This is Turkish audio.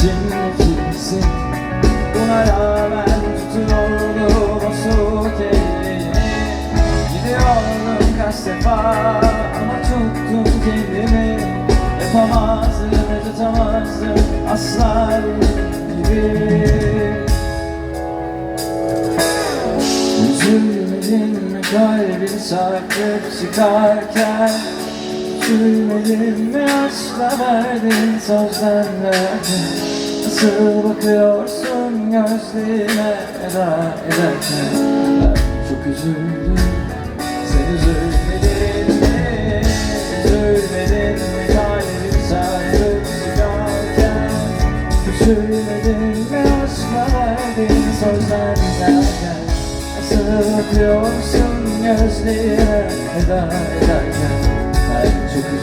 sensin İçimdekisin Buna rağmen tutuyordum o soğuk elini Gidiyordum kaç defa ama tuttum kendimi. Yapamazdım tutamazdım asla gibi. Üzülmedin mi kalbin sarkıp çıkarken? Üzülmedin mi aşkla verdin sözlerle Nasıl bakıyorsun gözlerime veda ederken. Ben çok üzüldüm sen üzülmedin mi? Üzülmedin mi? Kalbin sarkıp çıkarken. Üzülmedin mi? Aşkla verdin sözlerle Nasıl bakıyorsun gözlerime veda ederken. Ben çok üzüldüm